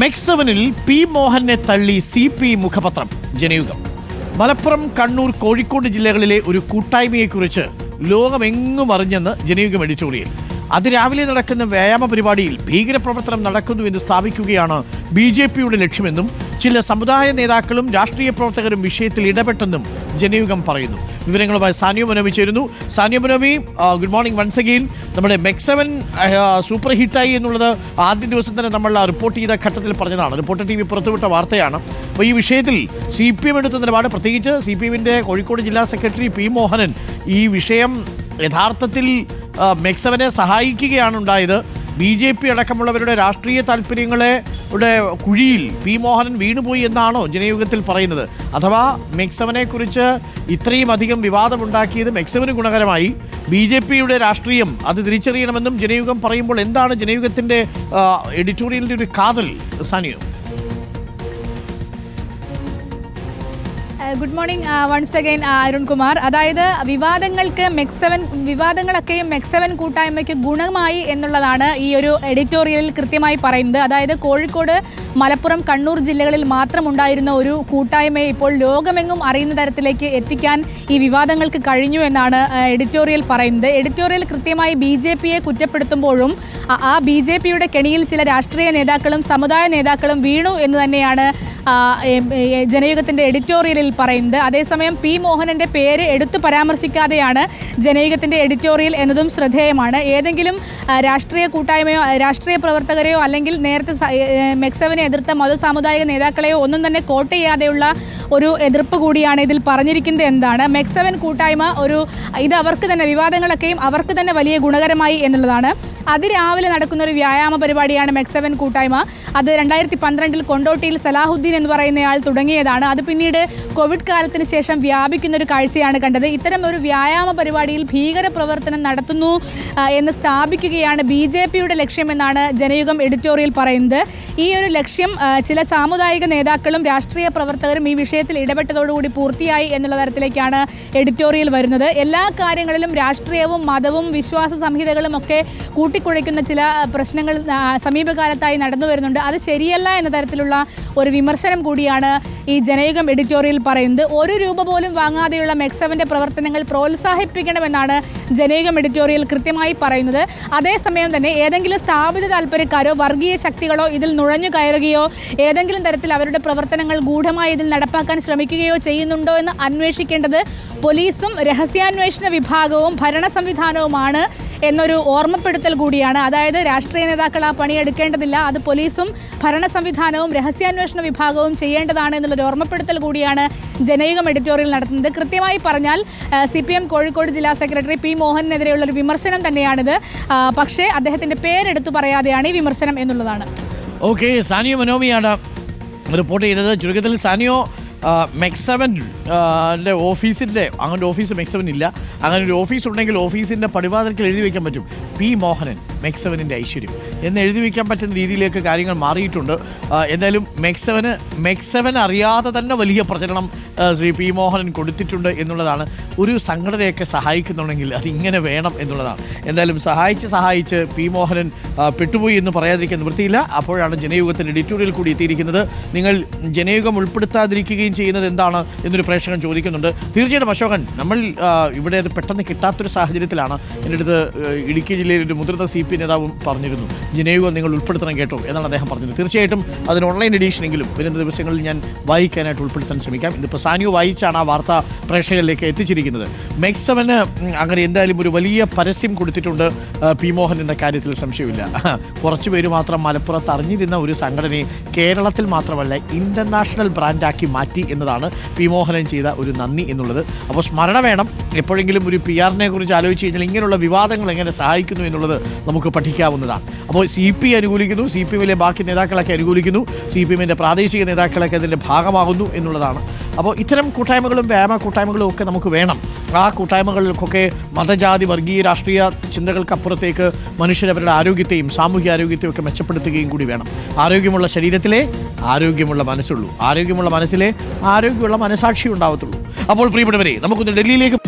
മെക്സവനിൽ P മോഹനെ തള്ളി C P മുഖപത്രം. ജനയുഗം. മലപ്പുറം കണ്ണൂർ കോഴിക്കോട് ജില്ലകളിലെ ഒരു കൂട്ടായ്മയെക്കുറിച്ച് ലോകമെങ്ങും അറിഞ്ഞെന്ന് ജനയുഗം എഡിറ്റോറിയൽ. അതിരാവിലെ നടക്കുന്ന വ്യായാമ പരിപാടിയിൽ ഭീകരപ്രവർത്തനം നടക്കുന്നുവെന്ന് സ്ഥാപിക്കുകയാണ് ബി ജെ പിയുടെ ലക്ഷ്യമെന്നും ചില സമുദായ നേതാക്കളും രാഷ്ട്രീയ പ്രവർത്തകരും വിഷയത്തിൽ ഇടപെട്ടെന്നും ജനയുഗം പറയുന്നു. വിവരങ്ങളുമായി സാനിയ മനോമി ചേരുന്നു. Saniya Manomi good morning once again നമ്മുടെ മെക്സവൻ സൂപ്പർ ഹിറ്റായി എന്നുള്ളത് ആദ്യ ദിവസം തന്നെ നമ്മൾ റിപ്പോർട്ട് ചെയ്ത ഘട്ടത്തിൽ പറഞ്ഞതാണ്. റിപ്പോർട്ടർ ടി വി പുറത്തുവിട്ട വാർത്തയാണ്. അപ്പോൾ ഈ വിഷയത്തിൽ സി പി എം എടുത്ത നിലപാട് പ്രത്യേകിച്ച് സി പി എമ്മിന്റെ കോഴിക്കോട് ജില്ലാ സെക്രട്ടറി പി മോഹനൻ ഈ വിഷയം യഥാർത്ഥത്തിൽ മെക്സവനെ സഹായിക്കുകയാണ് ഉണ്ടായത്. ബി ജെ പി അടക്കമുള്ളവരുടെ രാഷ്ട്രീയ താല്പര്യങ്ങളെ കുഴിയിൽ പി മോഹനൻ വീണുപോയി എന്നാണോ ജനയുഗത്തിൽ പറയുന്നത്? അഥവാ മെക്സവനെ കുറിച്ച് ഇത്രയും അധികം വിവാദമുണ്ടാക്കിയത് മെക്സവന് ഗുണകരമായി. ബി ജെ പിയുടെ രാഷ്ട്രീയം അത് തിരിച്ചറിയണമെന്നും ജനയുഗം പറയുമ്പോൾ എന്താണ് ജനയുഗത്തിന്റെ എഡിറ്റോറിയലിന്റെ ഒരു കാതൽ Sanio? Good morning once again Arun Kumar അതായത് വിവാദങ്ങൾക്ക് മെക്സവൻ വിവാദങ്ങളൊക്കെയും മെക്സവൻ കൂട്ടായ്മയ്ക്ക് ഗുണമായി എന്നുള്ളതാണ് ഈ ഒരു എഡിറ്റോറിയലിൽ കൃത്യമായി പറയുന്നത്. അതായത് കോഴിക്കോട് മലപ്പുറം കണ്ണൂർ ജില്ലകളിൽ മാത്രം ഉണ്ടായിരുന്ന ഒരു കൂട്ടായ്മയെ ഇപ്പോൾ ലോകമെങ്ങും അറിയുന്ന തരത്തിലേക്ക് എത്തിക്കാൻ ഈ വിവാദങ്ങൾക്ക് കഴിഞ്ഞു എന്നാണ് എഡിറ്റോറിയൽ പറയുന്നത്. എഡിറ്റോറിയൽ കൃത്യമായി ബി ജെ പിയെ കുറ്റപ്പെടുത്തുമ്പോഴും ആ ബി ജെ പിയുടെ കെണിയിൽ ചില രാഷ്ട്രീയ നേതാക്കളും സമുദായ നേതാക്കളും വീണു എന്ന് തന്നെയാണ് ജനയുഗത്തിന്റെ എഡിറ്റോറിയലിൽ പറയുന്നത്. അതേസമയം പി മോഹനന്റെ പേര് എടുത്തു പരാമർശിക്കാതെയാണ് ജനയുഗത്തിന്റെ എഡിറ്റോറിയൽ എന്നതും ശ്രദ്ധേയമാണ്. ഏതെങ്കിലും രാഷ്ട്രീയ കൂട്ടായ്മയോ രാഷ്ട്രീയ പ്രവർത്തകരെയോ അല്ലെങ്കിൽ നേരത്തെ മെക്സവിനെ എതിർത്ത മത സാമുദായിക നേതാക്കളെയോ ഒന്നും തന്നെ കോട്ട് ചെയ്യാതെയുള്ള ഒരു എതിർപ്പ് കൂടിയാണ് ഇതിൽ പറഞ്ഞിരിക്കുന്നത് എന്താണ് മെക്സവൻ കൂട്ടായ്മ ഒരു ഇത് അവർക്ക് തന്നെ വിവാദങ്ങളൊക്കെയും അവർക്ക് തന്നെ വലിയ ഗുണകരമായി എന്നുള്ളതാണ്. അതിരാവിലെ നടക്കുന്ന ഒരു വ്യായാമ പരിപാടിയാണ് മെക്സവൻ കൂട്ടായ്മ. അത് രണ്ടായിരത്തി പന്ത്രണ്ടിൽ കൊണ്ടോട്ടിയിൽ സലാഹുദ്ദീൻ എന്ന് പറയുന്നയാൾ തുടങ്ങിയതാണ്. അത് പിന്നീട് കോവിഡ് കാലത്തിന് ശേഷം വ്യാപിക്കുന്ന ഒരു കാഴ്ചയാണ് കണ്ടത്. ഇത്തരം ഒരു വ്യായാമ പരിപാടിയിൽ ഭീകര പ്രവർത്തനം നടത്തുന്നു എന്ന് സ്ഥാപിക്കുകയാണ് ബി ജെ പിയുടെ ലക്ഷ്യമെന്നാണ് ജനയുഗം എഡിറ്റോറിയൽ പറയുന്നത്. ഈ ഒരു ലക്ഷ്യം ചില സാമുദായിക നേതാക്കളും രാഷ്ട്രീയ പ്രവർത്തകരും ഈ വിഷയത്തിൽ ഇടപെട്ടതോടുകൂടി പൂർത്തിയായി എന്നുള്ള തരത്തിലേക്കാണ് എഡിറ്റോറിയൽ വരുന്നത്. എല്ലാ കാര്യങ്ങളിലും രാഷ്ട്രീയവും മതവും വിശ്വാസ സംഹിതകളും ഒക്കെ കൂട്ടിക്കുഴയ്ക്കുന്ന ചില പ്രശ്നങ്ങൾ സമീപകാലത്തായി നടന്നു വരുന്നുണ്ട്. അത് ശരിയല്ല എന്ന തരത്തിലുള്ള ഒരു വിമർശനം കൂടിയാണ് ഈ ജനയുഗം എഡിറ്റോറിയൽ പറയുന്നത്. ഒരു രൂപ പോലും വാങ്ങാതെയുള്ള മെക്സവന്റെ പ്രവർത്തനങ്ങൾ പ്രോത്സാഹിപ്പിക്കണമെന്നാണ് ജനയുഗം എഡിറ്റോറിയൽ കൃത്യമായി പറയുന്നത്. അതേസമയം തന്നെ ഏതെങ്കിലും സ്ഥാപിത താല്പര്യക്കാരോ വർഗീയ ശക്തികളോ ഇതിൽ നുഴഞ്ഞു കയറുകയോ ഏതെങ്കിലും തരത്തിൽ അവരുടെ പ്രവർത്തനങ്ങൾ ഗൂഢമായി ഇതിൽ നടപ്പാക്കാൻ ശ്രമിക്കുകയോ ചെയ്യുന്നുണ്ടോ എന്ന് അന്വേഷിക്കേണ്ടത് പോലീസും രഹസ്യാന്വേഷണ വിഭാഗവും ഭരണ സംവിധാനവുമാണ് എന്നൊരു ഓർമ്മപ്പെടുത്തൽ കൂടിയാണ്. അതായത് രാഷ്ട്രീയ നേതാക്കൾ ആ പണിയെടുക്കേണ്ടതില്ല അത് പോലീസും ഭരണ സംവിധാനവും രഹസ്യാന്വേഷണ വിഭാഗവും ചെയ്യേണ്ടതാണ് എന്നുള്ളൊരു ഓർമ്മപ്പെടുത്തൽ കൂടിയാണ് ജനയുഗം എഡിറ്റോറിയൽ നടത്തുന്നത്. കൃത്യമായി പറഞ്ഞാൽ സി പി എം കോഴിക്കോട് ജില്ലാ സെക്രട്ടറി പി മോഹനെതിരെയുള്ള ഒരു വിമർശനം തന്നെയാണിത്. പക്ഷേ അദ്ദേഹത്തിന്റെ പേരെടുത്തു പറയാതെയാണ് ഈ വിമർശനം എന്നുള്ളതാണ്. ഓക്കെ സാനിയോ മനോമിയാണ് റിപ്പോർട്ട് ചെയ്തത്. ചുരുക്കത്തിൽ സാനിയോ മെക്സവൻ ഓഫീസിന്റെ അങ്ങനെ ഓഫീസ് മെക്സവൻ ഇല്ല. അങ്ങനെ ഒരു ഓഫീസ് ഉണ്ടെങ്കിൽ ഓഫീസിന്റെ പടിവാതിൽക്കൽ എഴുതി വയ്ക്കാൻ പറ്റും. പി മോഹനൻ. മെക്സവനിന്റെ ഐശ്വര്യം. എന്ന് എഴുതി വയ്ക്കാൻ പറ്റുന്ന രീതിയിലേക്ക് കാര്യങ്ങൾ മാറിയിട്ടുണ്ട്. എന്തായാലും മെക്സ് സെവന് മെക്സ് മെക്സവൻ അറിയാതെ തന്നെ വലിയ പ്രചരണം ശ്രീ പി മോഹനൻ കൊടുത്തിട്ടുണ്ട് എന്നുള്ളതാണ് ഒരു സംഘടനയൊക്കെ സഹായിക്കുന്നുണ്ടെങ്കിൽ അതിങ്ങനെ വേണം എന്നുള്ളതാണ്. എന്തായാലും സഹായിച്ച് സഹായിച്ച് പി മോഹനൻ പെട്ടുപോയി എന്ന് പറയാതിരിക്കാൻ നിവൃത്തിയില്ല. അപ്പോഴാണ് ജനയുഗത്തിന്റെ എഡിറ്റോറിയൽ കൂടി എത്തിയിരിക്കുന്നത്. നിങ്ങൾ ജനയുഗം ഉൾപ്പെടുത്താതിരിക്കുകയും ചെയ്യുന്നത് എന്താണ് എന്നൊരു പ്രേക്ഷകൻ ചോദിക്കുന്നുണ്ട്. തീർച്ചയായിട്ടും അശോകൻ നമ്മൾ ഇവിടെ അത് പെട്ടെന്ന് കിട്ടാത്തൊരു സാഹചര്യത്തിലാണ്. എന്റെ അടുത്ത് ഇടുക്കി ജില്ലയിൽ ഒരു മുതിർന്ന സി പി നേതാവും പറഞ്ഞിരുന്നു. ജനയുഗം നിങ്ങൾ ഉൾപ്പെടുത്തണം കേട്ടോ എന്നാണ് അദ്ദേഹം പറഞ്ഞത് തീർച്ചയായിട്ടും അതിന് ഓൺലൈൻ എഡീഷനെങ്കിലും വരുന്ന ദിവസങ്ങളിൽ ഞാൻ വായിക്കാനായിട്ട് ഉൾപ്പെടുത്താൻ ശ്രമിക്കാം. ഇതിപ്പോൾ സാനിയോ വായിച്ചാണ് ആ വാർത്ത പ്രേക്ഷകരിലേക്ക് എത്തിച്ചിരിക്കുന്നത്. മെക്സവന് അങ്ങനെ എന്തായാലും ഒരു വലിയ പരസ്യം കൊടുത്തിട്ടുണ്ട് പി മോഹൻ എന്ന കാര്യത്തിൽ സംശയമില്ല. കുറച്ചു പേര് മാത്രം മലപ്പുറത്ത് അറിഞ്ഞിരുന്ന ഒരു സംഘടനയെ കേരളത്തിൽ മാത്രമല്ല ഇന്റർനാഷണൽ ബ്രാൻഡാക്കി മാറ്റി എന്നതാണ് പി മോഹനൻ ചെയ്ത ഒരു നന്ദി എന്നുള്ളത്. അപ്പോൾ സ്മരണ വേണം. എപ്പോഴെങ്കിലും ഒരു പി ആറിനെ കുറിച്ച് ആലോചിച്ച് കഴിഞ്ഞാൽ ഇങ്ങനെയുള്ള വിവാദങ്ങൾ എങ്ങനെ സഹായിക്കുന്നു എന്നുള്ളത് നമുക്ക് പഠിക്കാവുന്നതാണ്. അപ്പോൾ സി പി അനുകൂലിക്കുന്നു സി പി എമ്മിലെ ബാക്കി നേതാക്കളൊക്കെ അനുകൂലിക്കുന്നു സി പി എമ്മിന്റെ പ്രാദേശിക നേതാക്കളൊക്കെ അതിന്റെ ഭാഗമാകുന്നു എന്നുള്ളതാണ്. അപ്പോൾ ഇത്തരം കൂട്ടായ്മകളും വ്യായാമ കൂട്ടായ്മകളും ഒക്കെ നമുക്ക് വേണം. ആ കൂട്ടായ്മകൾക്കൊക്കെ മതജാതി വർഗീയ രാഷ്ട്രീയ ചിന്തകൾക്കപ്പുറത്തേക്ക് മനുഷ്യരവരുടെ ആരോഗ്യത്തെയും സാമൂഹ്യ ആരോഗ്യത്തെയും ഒക്കെ മെച്ചപ്പെടുത്തുകയും കൂടി വേണം. ആരോഗ്യമുള്ള ശരീരത്തിലെ ആരോഗ്യമുള്ള മനസ്സുള്ളൂ. ആരോഗ്യമുള്ള മനസ്സിലെ ആരോഗ്യമുള്ള മനസാക്ഷി ഉണ്ടാവത്തുള്ളൂ അപ്പോൾ പ്രിയപ്പെട്ടവരെ നമുക്കൊന്ന് ഡൽഹിയിലേക്ക്